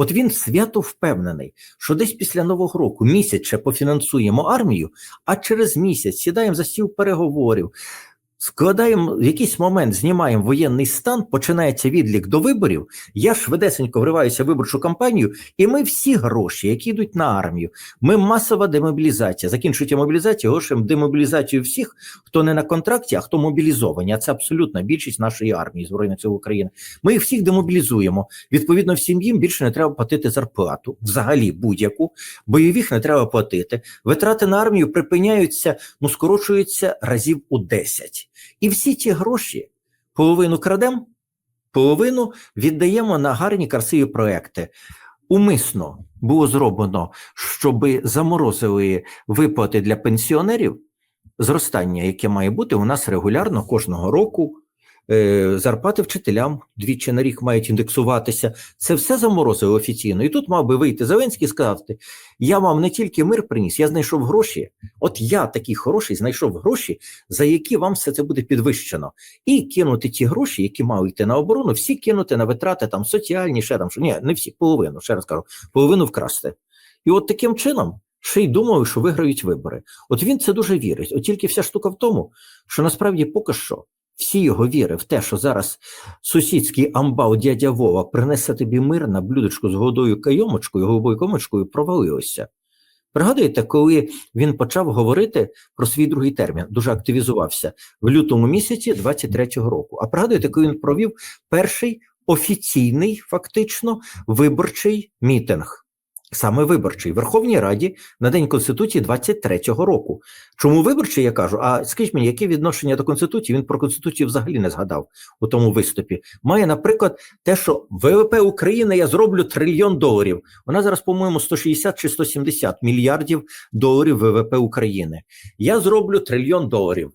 От він свято впевнений, що десь після Нового року місяць ще пофінансуємо армію, а через місяць сідаємо за стіл переговорів, складаємо в якийсь момент, знімаємо воєнний стан, починається відлік до виборів. Я швидесенько вриваюся в виборчу кампанію, і ми всі гроші, які йдуть на армію, ми масова демобілізація. Закінчується мобілізація, оголошуємо демобілізацію всіх, хто не на контракті, а хто мобілізовані. А це абсолютна більшість нашої армії Збройних сил України. Ми їх всіх демобілізуємо. Відповідно, всім їм більше не треба платити зарплату, взагалі будь-яку. Бойових не треба платити. Витрати на армію припиняються, ну скорочуються разів у 10. І всі ті гроші половину крадемо, половину віддаємо на гарні красиві проекти. Умисно було зроблено, щоб заморозили виплати для пенсіонерів. Зростання, яке має бути у нас регулярно кожного року. Е, Зарплати вчителям двічі на рік мають індексуватися. Це все заморозили офіційно. І тут мав би вийти Зеленський і сказати: я вам не тільки мир приніс, я знайшов гроші. От я такий хороший знайшов гроші, за які вам все це буде підвищено. І кинути ті гроші, які мають йти на оборону, всі кинути на витрати там соціальні, ще там що ні, не всі, половину, ще раз кажу, половину вкрасти. І от таким чином. Ще й думаю, що виграють вибори. От він це дуже вірить. От тільки вся штука в тому, що насправді поки що всі його віри в те, що зараз сусідський амбал дядя Вова принесе тобі мир на блюдечку з голубою кайомочкою, голубою комочкою, провалилося. Пригадуєте, коли він почав говорити про свій другий термін, дуже активізувався в лютому місяці 23-го року. А пригадуєте, коли він провів перший офіційний, фактично, виборчий мітинг. Саме виборчий Верховній Раді на День Конституції 23-го року. Чому виборчий, я кажу? А скажіть мені, яке відношення до Конституції? Він про Конституцію взагалі не згадав у тому виступі. Має, наприклад, те, що ВВП України я зроблю трильйон доларів. Вона зараз, по-моєму, 160 чи 170 мільярдів доларів ВВП України. Я зроблю трильйон доларів.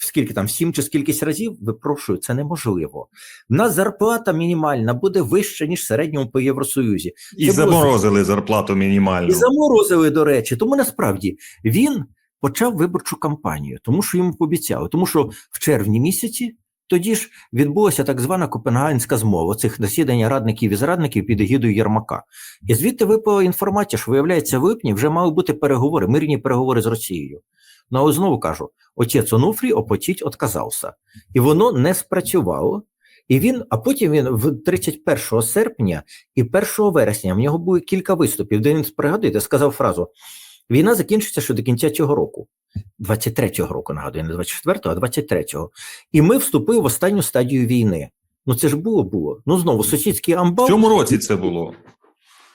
Скільки там, сім чи скількись разів, випрошую, це неможливо. У нас зарплата мінімальна буде вища, ніж в середньому по Євросоюзі. І Це було заморозили зарплату мінімальну. і заморозили, до речі. Тому насправді він почав виборчу кампанію, тому що йому пообіцяли. Тому що в червні місяці тоді ж відбулася так звана Копенгагенська змова цих засідання радників і зрадників під егідою Єрмака. І звідти випала інформація, що виявляється, в липні вже мали бути переговори, мирні переговори з Росією. Ну, але знову кажу: отець Онуфрій опотіть отказався. І воно не спрацювало. І він, а потім він в 31 серпня і 1 вересня в нього було кілька виступів, де він пригадуєте, сказав фразу: війна закінчиться ще до кінця цього року, 23-го року, нагадую, не 24-го, а 23-го. І ми вступили в останню стадію війни. Ну це ж було було. Ну знову сусідський амбал. В цьому році це було.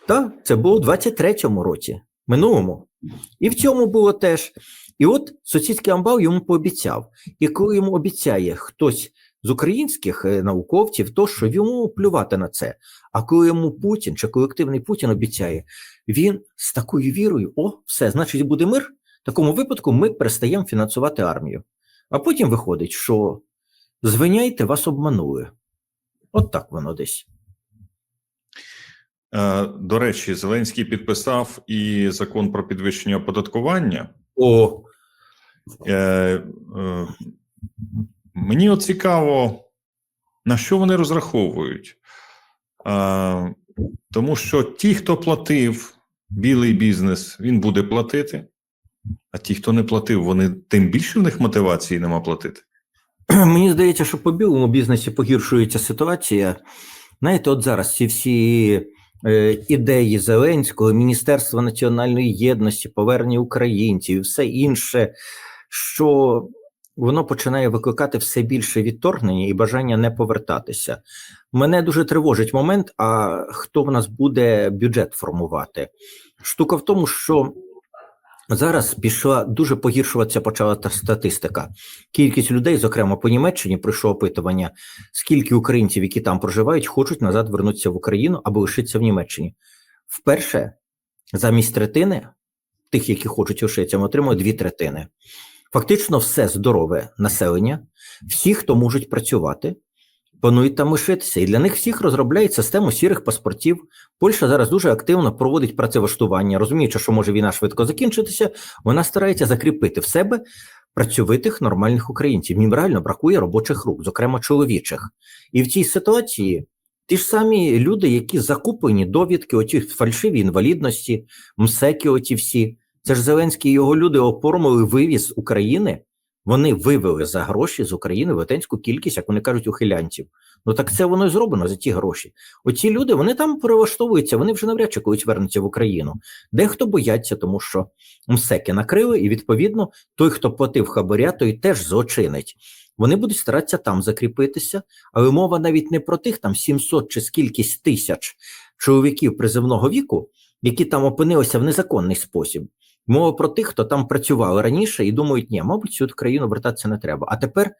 Так, це було у 23-му році, минулому. І в цьому було теж. І от сусідський амбал йому пообіцяв. І коли йому обіцяє хтось з українських е, науковців, то що йому плювати на це. А коли йому Путін чи колективний Путін обіцяє, він з такою вірою: о, все, значить, буде мир. В такому випадку ми перестаємо фінансувати армію. А потім виходить, що звиняйте, вас обманули. От так воно десь. Е, До речі, Зеленський підписав і закон про підвищення оподаткування. О, Е, е, Мені цікаво, на що вони розраховують. Е, Тому що ті, хто платив білий бізнес, він буде платити. А ті, хто не платив, вони тим більше в них мотивації нема платити. Мені здається, що по білому бізнесі погіршується ситуація. Знаєте, от зараз ці всі ідеї Зеленського, Міністерства національної єдності, повернення українців і все інше, що воно починає викликати все більше відторгнення і бажання не повертатися. Мене дуже тривожить момент, а хто в нас буде бюджет формувати? Штука в тому, що зараз пішла дуже погіршуватися почала та статистика. Кількість людей, зокрема по Німеччині, пройшло опитування, скільки українців, які там проживають, хочуть назад вернутися в Україну або лишитися в Німеччині. Вперше замість третини тих, які хочуть лишитися, ми отримуємо дві третини. Фактично, все здорове населення, всі, хто можуть працювати, планують там лишитися. І для них всіх розробляють систему сірих паспортів. Польща зараз дуже активно проводить працевлаштування, розуміючи, що може війна швидко закінчитися, вона старається закріпити в себе працьовитих нормальних українців. Їм реально бракує робочих рук, зокрема чоловічих. І в цій ситуації Ті ж самі люди, які закуплені довідки, оті фальшиві інвалідності, МСЕКи, оті всі. Це ж Зеленський і його люди оформили вивіз України. Вони вивели за гроші з України велетенську кількість, як вони кажуть, ухилянців. Ну так це воно і зроблено за ті гроші. Оці люди вони там перелаштовуються, вони вже навряд чи колись вернуться в Україну. Дехто бояться, тому що МСЕКи накрили, і відповідно той, хто платив хабаря, той теж злочинить. Вони будуть старатися там закріпитися, але мова навіть не про тих там 700 чи скількись тисяч чоловіків призивного віку, які там опинилися в незаконний спосіб. Мова про тих, хто там працював раніше і думають, ні, мабуть, сюди країну вертатися не треба. А тепер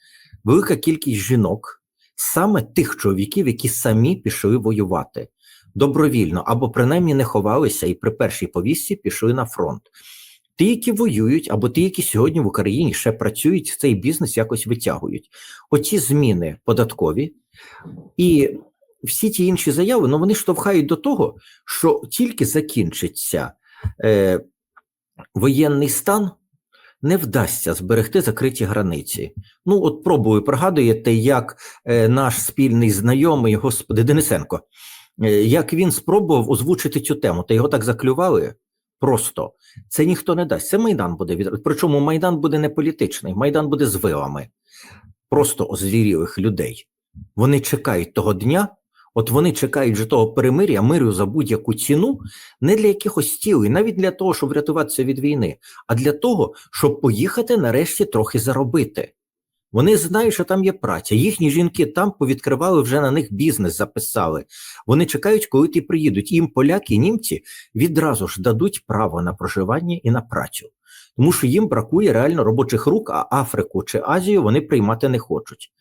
велика кількість жінок, саме тих чоловіків, які самі пішли воювати добровільно або принаймні не ховалися і при першій повістці пішли на фронт. Ті, які воюють, або ті, які сьогодні в Україні ще працюють, цей бізнес якось витягують. Оці зміни податкові і всі ті інші заяви, ну вони штовхають до того, що тільки закінчиться е, воєнний стан, не вдасться зберегти закриті границі. Ну, от пробую, пригадуєте, як е, наш спільний знайомий, господи Денисенко, е, як він спробував озвучити цю тему, та його так заклювали. Просто це ніхто не дасть. Це Майдан буде від. Причому Майдан буде не політичний, Майдан буде з вилами, просто озвірілих людей. Вони чекають того дня, от вони чекають вже того перемир'я, миру за будь-яку ціну, не для якихось цілей, навіть для того, щоб врятуватися від війни, а для того, щоб поїхати нарешті трохи заробити. Вони знають, що там є праця. Їхні жінки там повідкривали вже на них бізнес, записали. Вони чекають, коли ті приїдуть. Їм поляки, німці відразу ж дадуть право на проживання і на працю, тому що їм бракує реально робочих рук, а Африку чи Азію вони приймати не хочуть.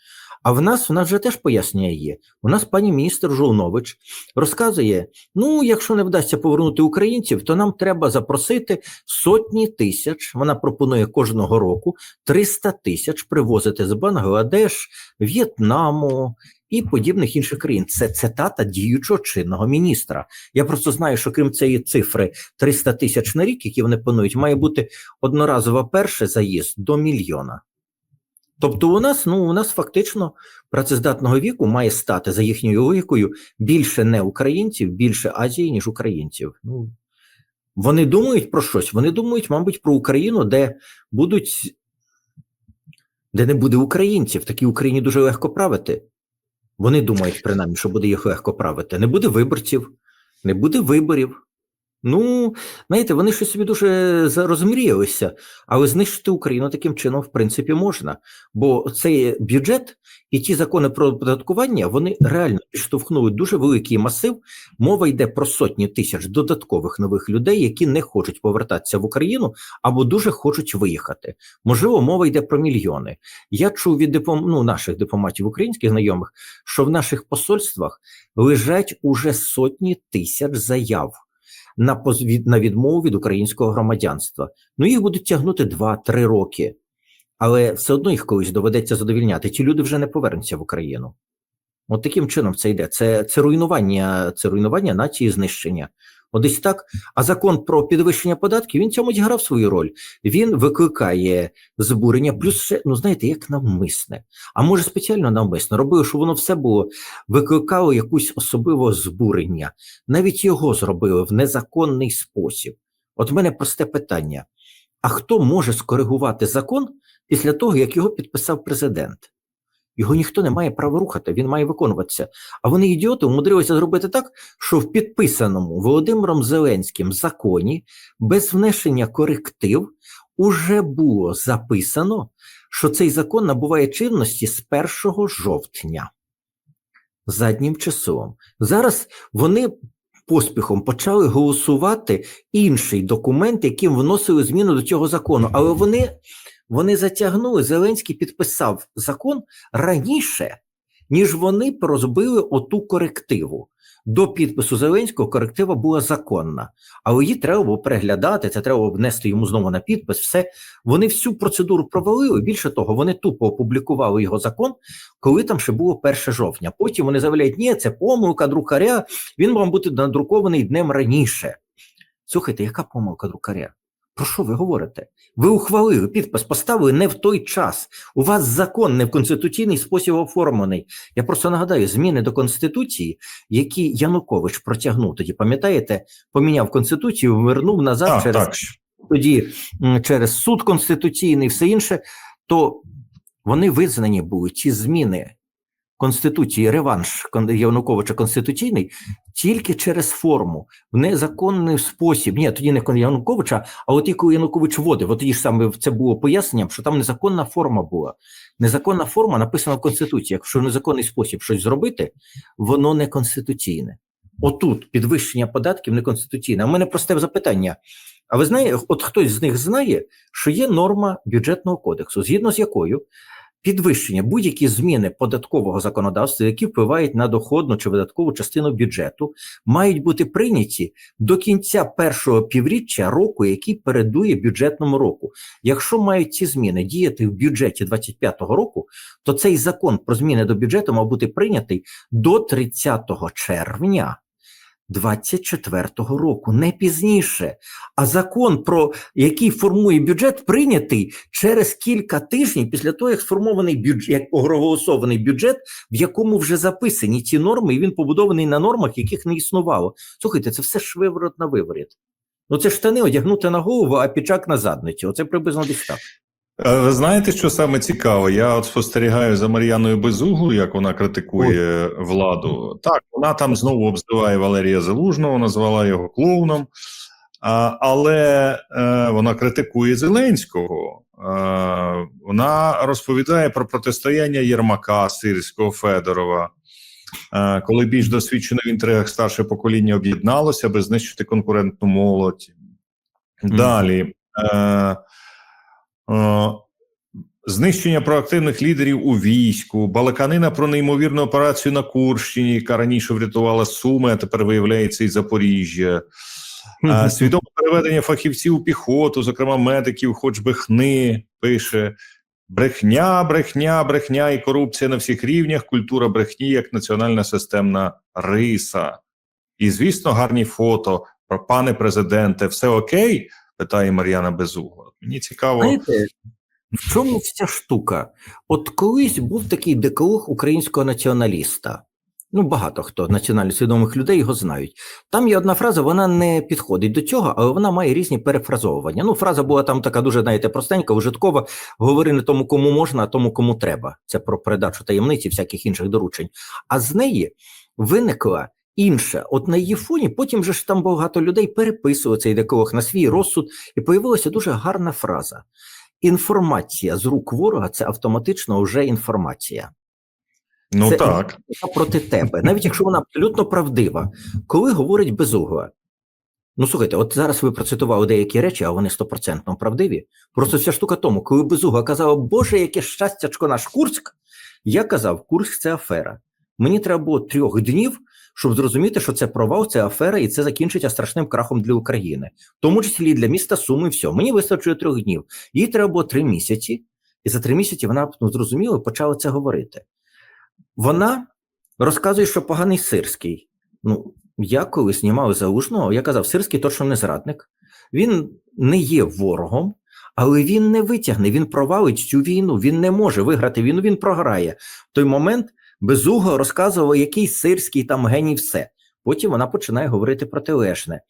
А в нас в нас вже теж пояснення є. У нас пані міністр Жолнович розказує: ну, якщо не вдасться повернути українців, то нам треба запросити сотні тисяч. Вона пропонує кожного року 300 тисяч привозити з Бангладеш, В'єтнаму і подібних інших країн. Це цитата діючого чинного міністра. Я просто знаю, що крім цієї цифри 300 тисяч на рік, які вони планують, має бути одноразово перший заїзд до мільйона. Тобто, у нас ну у нас фактично працездатного віку має стати за їхньою логікою більше не українців, більше Азії, ніж українців. Ну вони думають про щось. Вони думають, мабуть, про Україну, де будуть, де не буде українців. Такій Україні дуже легко правити. Вони думають, принаймні, що буде їх легко правити. Не буде виборців, не буде виборів. Ну, знаєте, вони щось собі дуже розмріялися, але знищити Україну таким чином, в принципі, можна. Бо цей бюджет і ті закони про оподаткування вони реально підштовхнули дуже великий масив. Мова йде про сотні тисяч додаткових нових людей, які не хочуть повертатися в Україну або дуже хочуть виїхати. Можливо, мова йде про мільйони. Я чув від диплом... ну, наших дипломатів українських знайомих, що в наших посольствах лежать уже сотні тисяч заяв на поз... на відмову від українського громадянства. Ну їх будуть тягнути 2-3 роки, але все одно їх колись доведеться задовільняти. Ті люди вже не повернуться в Україну. От таким чином це йде. Це це руйнування, це руйнування нації, знищення. От десь так. А закон про підвищення податків він цьому зіграв свою роль. Він викликає збурення, плюс ще, ну знаєте, як навмисне. А може спеціально навмисно робив, щоб воно все було викликало якусь особливе збурення. Навіть його зробили в незаконний спосіб. От в мене просте питання: а хто може скоригувати закон після того, як його підписав президент? Його ніхто не має права рухати, він має виконуватися. А вони, ідіоти, умудрилися зробити так, що в підписаному Володимиром Зеленським законі без внесення коректив уже було записано, що цей закон набуває чинності з 1 жовтня заднім часом. Зараз вони поспіхом почали голосувати інший документ, яким вносили зміни до цього закону, але вони. Вони затягнули, Зеленський підписав закон раніше, ніж вони розбили оту корективу. До підпису Зеленського коректива була законна, але її треба було переглядати, це треба було внести йому знову на підпис. Все вони всю процедуру провалили. Більше того, вони тупо опублікували його закон, коли там ще було 1 жовтня. Потім вони заявляють, ні, це помилка друкаря, він мав бути надрукований днем раніше. Слухайте, яка помилка друкаря? Про що ви говорите? Ви ухвалили підпис, поставили не в той час. У вас закон не в конституційний спосіб оформлений. Я просто нагадаю, зміни до конституції, які Янукович протягнув тоді, пам'ятаєте, поміняв конституцію, вернув назад Так, через так. тоді через суд конституційний, все інше, то вони визнані були ці зміни Конституції, реванш Януковича конституційний тільки через форму, в незаконний спосіб. Ні, тоді не Януковича, а от коли Янукович вводив, от тоді ж саме це було поясненням, що там незаконна форма була. Незаконна форма написана в Конституції. Якщо незаконний спосіб щось зробити, воно не конституційне. Отут підвищення податків не конституційне. В мене просте запитання. А ви знаєте, от хтось з них знає, що є норма бюджетного кодексу, згідно з якою підвищення будь-які зміни податкового законодавства, які впливають на доходну чи видаткову частину бюджету, мають бути прийняті до кінця першого півріччя року, який передує бюджетному року. Якщо мають ці зміни діяти в бюджеті 2025 року, то цей закон про зміни до бюджету мав бути прийнятий до 30 червня 24 року, не пізніше. А закон, про який формує бюджет, прийнятий через кілька тижнів після того, як сформований бюджет, як проголосований бюджет, в якому вже записані ці норми, і він побудований на нормах, яких не існувало. Слухайте, це все ж виворот на виворіт. Ну це штани одягнути на голову, а пічак на задниці. Оце приблизно десь так. Е, Ви знаєте, що саме цікаво? Я от спостерігаю за Мар'яною Безуглою, як вона критикує владу. Так, вона там знову обзиває Валерія Залужного, назвала його клоуном, а, але е, вона критикує Зеленського. Е, вона розповідає про протистояння Єрмака, Сирського, Федорова. Е, коли більш досвідчене в інтригах старше покоління об'єдналося, аби знищити конкурентну молодь. Далі. Е, Е, Знищення проактивних лідерів у війську, балаканина про неймовірну операцію на Курщині, яка раніше врятувала Суми, а тепер виявляється і Запоріжжя. Е, Свідоме переведення фахівців у піхоту, зокрема медиків, хоч би хни, пише. Брехня, брехня, брехня і корупція на всіх рівнях, культура брехні як національна системна риса. І, звісно, гарні фото про пане президенте, все окей? Питає Мар'яна Безугла. Мені цікаво. Знаєте, в чому вся штука? От колись був такий деколог українського націоналіста. Ну, багато хто національно свідомих людей його знають. Там є одна фраза, вона не підходить до цього, але вона має різні перефразовування. Ну, фраза була там така дуже, знаєте, простенька, ужиткова. Говори не тому, кому можна, а тому, кому треба. Це про передачу таємниці, всяких інших доручень. А з неї виникла інша. От на її фоні потім же ж там багато людей переписували цей деколог на свій розсуд, і появилася дуже гарна фраза. Інформація з рук ворога це автоматично вже інформація. Ну Це так. Яка проти тебе, навіть якщо вона абсолютно правдива. Коли говорить безугла, ну слухайте, от зараз ви процитували деякі речі, а вони стопроцентно правдиві. Просто вся штука тому, коли безугла казала, Боже, яке щастячко наш Курськ, я казав, Курськ це афера. Мені треба було трьох днів, щоб зрозуміти, що це провал, це афера, і це закінчиться страшним крахом для України, в тому числі для міста Суми. Все. Мені вистачило трьох днів. Їй треба було три місяці, і за три місяці вона ну, зрозуміла почала це говорити. Вона розказує, що поганий сирський. Ну, я коли знімав залужного, я казав, сирський точно не зрадник. Він не є ворогом, але він не витягне, він провалить цю війну, він не може виграти війну, він програє. В той момент безуго розказував, який сирський там геній все. Потім вона починає говорити протилежне,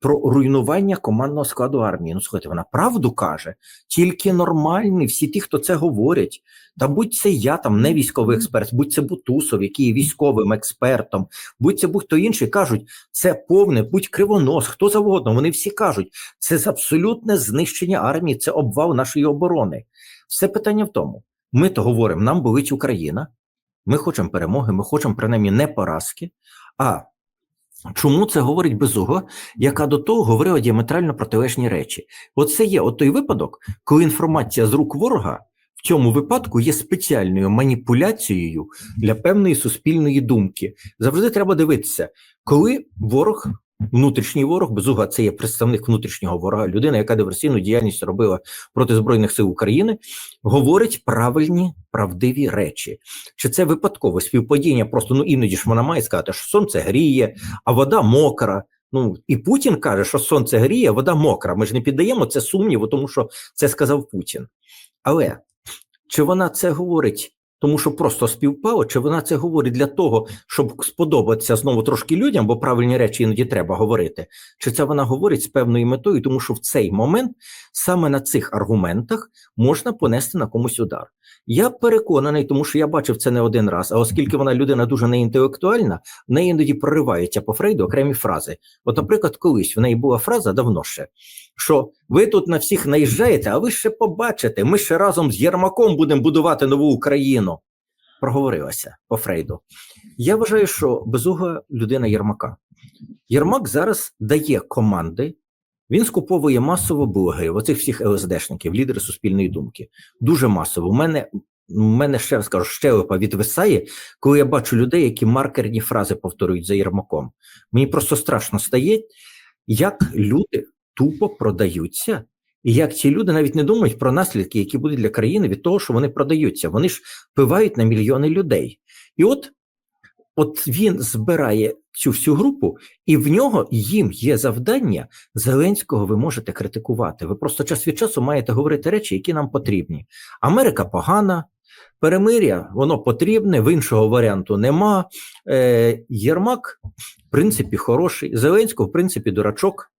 про руйнування командного складу армії. Ну, слухайте, вона правду каже, тільки нормальні, всі ті, хто це говорять. Та будь це я, там не військовий експерт, будь це Бутусов, який є військовим експертом, будь це будь-хто інший, кажуть, це повне, будь кривонос, хто завгодно. Вони всі кажуть, це абсолютне знищення армії, це обвал нашої оборони. Все питання в тому: ми то говоримо, нам болить Україна, ми хочемо перемоги, ми хочемо принаймні не поразки. А чому це говорить безуго, яка до того говорила діаметрально протилежні речі? Оце є от той випадок, коли інформація з рук ворога в цьому випадку є спеціальною маніпуляцією для певної суспільної думки. Завжди треба дивитися, коли ворог. Внутрішній ворог безуга це є представник внутрішнього ворога, людина, яка диверсійну діяльність робила проти збройних сил України, говорить правильні правдиві речі. Чи це випадково співпадіння? Просто ну іноді ж вона має сказати, що сонце гріє, а вода мокра. Ну і Путін каже, що сонце гріє, вода мокра. Ми ж не піддаємо це сумніву, тому що це сказав Путін. Але чи вона це говорить, тому що просто співпало, чи вона це говорить для того, щоб сподобатися знову трошки людям, бо правильні речі іноді треба говорити, чи це вона говорить з певною метою, тому що в цей момент саме на цих аргументах можна понести на комусь удар. Я переконаний, тому що я бачив це не один раз. А оскільки вона людина дуже неінтелектуальна, в неї іноді прориваються по Фрейду окремі фрази. От, наприклад, колись в неї була фраза давно ще, що ви тут на всіх наїжджаєте, а ви ще побачите, ми ще разом з Єрмаком будемо будувати нову Україну. Проговорилася по Фрейду. Я вважаю, що безуга людина Єрмака. Єрмак зараз дає команди. Він скуповує масово блогерів, оцих всіх ЛСДшників, лідери суспільної думки. Дуже масово. У мене, мене ще раз кажу, щелепа відвисає, коли я бачу людей, які маркерні фрази повторюють за Єрмаком. Мені просто страшно стає, як люди тупо продаються, і як ці люди навіть не думають про наслідки, які будуть для країни від того, що вони продаються. Вони ж впливають на мільйони людей. І от, от він збирає цю всю групу, і в нього їм є завдання. Зеленського ви можете критикувати. Ви просто час від часу маєте говорити речі, які нам потрібні. Америка погана. Перемиря, воно потрібне, в іншого варіанту нема. Е, Єрмак, в принципі, хороший. Зеленського, в принципі, дурачок.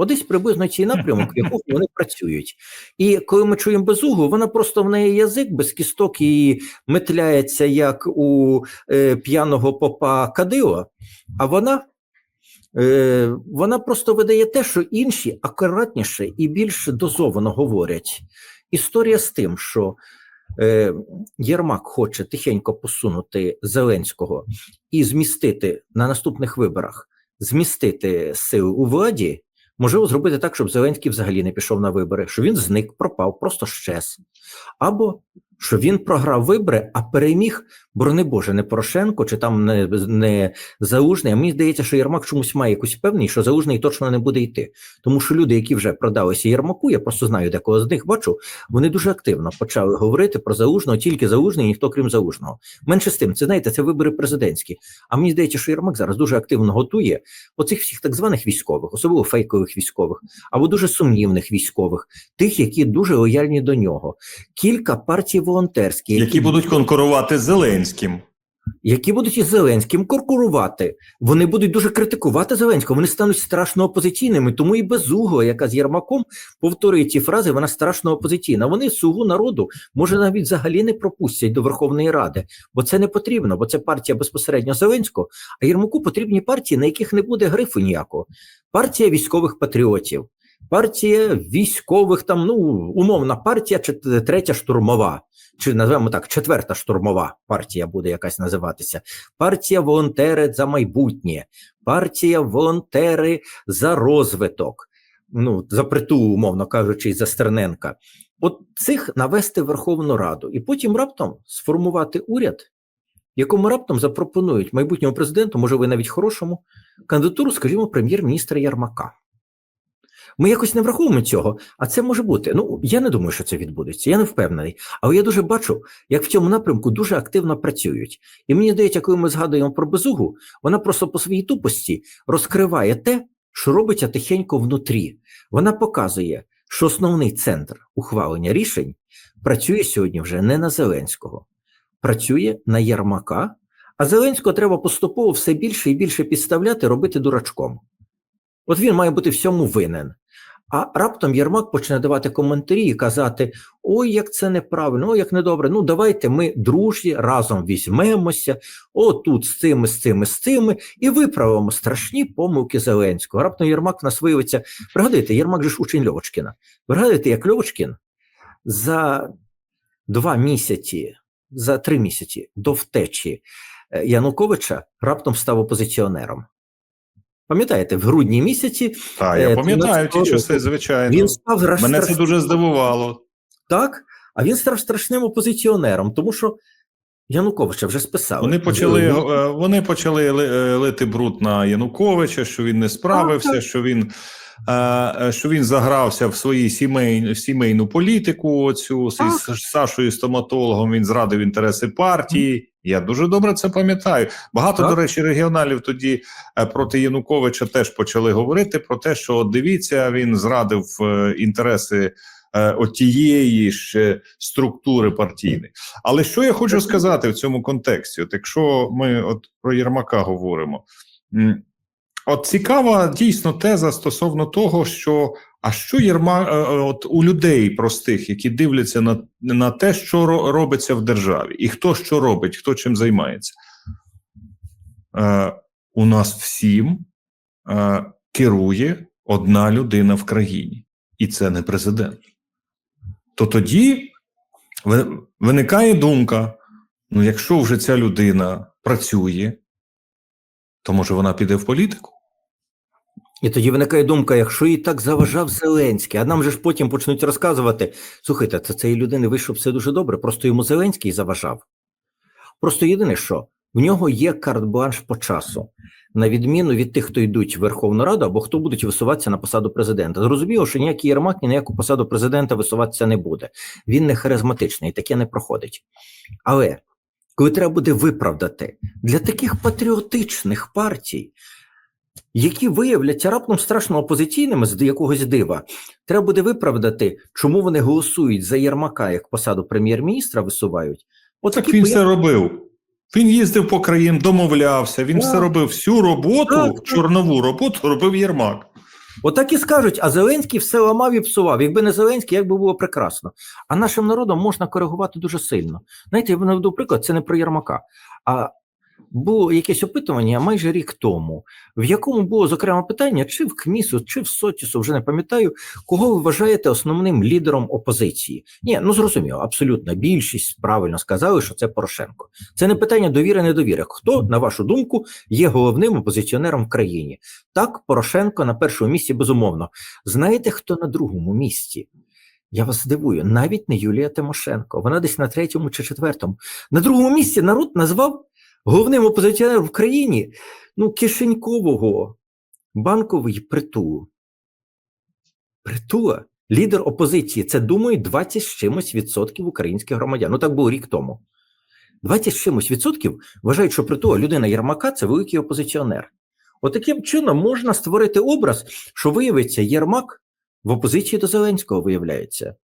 Одесь приблизно цей напрямок, в якому вони працюють. І коли ми чуємо безугу, вона просто в неї язик без кісток і метляється, як у е, п'яного попа Кадила, а вона, е, вона просто видає те, що інші акуратніше і більш дозовано говорять. Історія з тим, що е, Єрмак хоче тихенько посунути Зеленського і змістити на наступних виборах, змістити сили у владі. Можливо, зробити так, щоб Зеленський взагалі не пішов на вибори, що він зник, пропав, просто щез. Або що він програв вибори, а переміг, борони Боже, не Порошенко чи там не, не Залужний. А мені здається, що Єрмак чомусь має якусь певність, що Залужний точно не буде йти. Тому що люди, які вже продалися Єрмаку, я просто знаю, декого з них бачу, вони дуже активно почали говорити про Залужного, тільки Залужний, ніхто крім Залужного. Менше з тим, це знаєте, це вибори президентські. А мені здається, що Єрмак зараз дуже активно готує оцих всіх так званих військових, особливо фейкових військових, або дуже сумнівних військових, тих, які дуже лояльні до нього. Кілька партій волонтерських, Які будуть конкурувати з Зеленським. які будуть із Зеленським конкурувати. Вони будуть дуже критикувати Зеленського. Вони стануть страшно опозиційними. Тому і безугла, яка з Єрмаком повторює ці фрази, вона страшно опозиційна. Вони слугу народу може навіть взагалі не пропустять до Верховної Ради, бо це не потрібно, бо це партія безпосередньо Зеленського. А Єрмаку потрібні партії, на яких не буде грифу ніякого. Партія військових патріотів. Партія військових, там ну умовна партія, чи третя штурмова, чи назвемо так, четверта штурмова партія буде якась називатися. Партія волонтери за майбутнє, партія волонтери за розвиток. Ну за притул, умовно кажучи, за Стерненка. От цих навести Верховну Раду, і потім раптом сформувати уряд, якому раптом запропонують майбутньому президенту, може ви навіть хорошому, кандидатуру, скажімо, прем'єр-міністра Ярмака. Ми якось не враховуємо цього, а це може бути. Ну я не думаю, що це відбудеться. Я не впевнений. Але я дуже бачу, як в цьому напрямку дуже активно працюють. І мені здається, коли ми згадуємо про безугу, вона просто по своїй тупості розкриває те, що робиться тихенько внутрі. Вона показує, що основний центр ухвалення рішень працює сьогодні вже не на Зеленського, працює на Єрмака. А Зеленського треба поступово все більше і більше підставляти, робити дурачком. От він має бути всьому винен. А раптом Єрмак почне давати коментарі і казати: ой, як це неправильно, ой, як недобре. Ну, давайте ми дружні разом візьмемося, о, тут з цими, з цими, з цими, і виправимо страшні помилки Зеленського. Раптом Єрмак в нас виявиться. Пригадуйте, Єрмак же ж учень Льовочкіна. Пригадуєте, як Льовочкін за два місяці, за три місяці до втечі е, Януковича раптом став опозиціонером. Пам'ятаєте, в грудні місяці Так, Е, я пам'ятаю ті часи, звичайно. він став Мене це дуже здивувало. так, а він став страшним опозиціонером, тому що Януковича вже списали. Вони почали, Е, е, вони почали е, лити бруд на Януковича, що він не справився, Так, що він. е, е, Що він загрався в свою сімейну, сімейну політику, оцю з Сашою стоматологом. Він зрадив інтереси партії. Я дуже добре це пам'ятаю. Багато, Так. до речі, регіоналів тоді е, проти Януковича теж почали говорити про те, що от дивіться, він зрадив е, інтереси е, отієї ж структури партійної. Але що я хочу сказати в цьому контексті? От якщо ми от про Єрмака говоримо, от цікава дійсно теза стосовно того, що а що Єрма е, е, от у людей простих, які дивляться на, на те, що робиться в державі, і хто що робить, хто чим займається. Е, у нас всім е, керує одна людина в країні, і це не президент. То тоді виникає думка: ну, якщо вже ця людина працює, то може вона піде в політику? І тоді виникає думка, якщо їй так заважав Зеленський, а нам же ж потім почнуть розказувати: слухайте, це цієї людини вийшло все дуже добре, просто йому Зеленський заважав. Просто єдине, що в нього є карт-бланш по часу, на відміну від тих, хто йдуть в Верховну Раду або хто будуть висуватися на посаду президента. Зрозуміло, що ніякий Єрмак ні на яку посаду президента висуватися не буде. Він не харизматичний, таке не проходить. Але коли треба буде виправдати для таких патріотичних партій, які виявляться раптом страшно опозиційними з якогось дива, треба буде виправдати, чому вони голосують за Єрмака як посаду прем'єр-міністра висувають. От Так він все робив. Він їздив по країн, домовлявся, він Так. все робив. Всю роботу, Так, так. чорнову роботу робив Єрмак. Отак і скажуть, а Зеленський все ламав і псував. Якби не Зеленський, як би було прекрасно. А нашим народом можна коригувати дуже сильно. Знаєте, я наведу приклад, це не про Єрмака. А було якесь опитування майже рік тому, в якому було зокрема питання, чи в КМІСу, чи в Сотісу, вже не пам'ятаю, кого ви вважаєте основним лідером опозиції. Ні, ну зрозуміло, абсолютно більшість правильно сказали, що це Порошенко. Це не питання довіри, недовіри. Хто, на вашу думку, є головним опозиціонером в країні? Так, Порошенко на першому місці, безумовно. Знаєте, хто на другому місці? Я вас здивую, навіть не Юлія Тимошенко. Вона десь на третьому чи четвертому. На другому місці народ назвав головним опозиціонером в країні ну, кишенькового банковий притул. Притула, лідер опозиції. Це думають 20 з чимось відсотків українських громадян. Ну так було рік тому. 20 з чимось відсотків вважають, що притула людина Єрмака це великий опозиціонер. Отаким чином можна створити образ, що виявиться Єрмак в опозиції до Зеленського виявляється.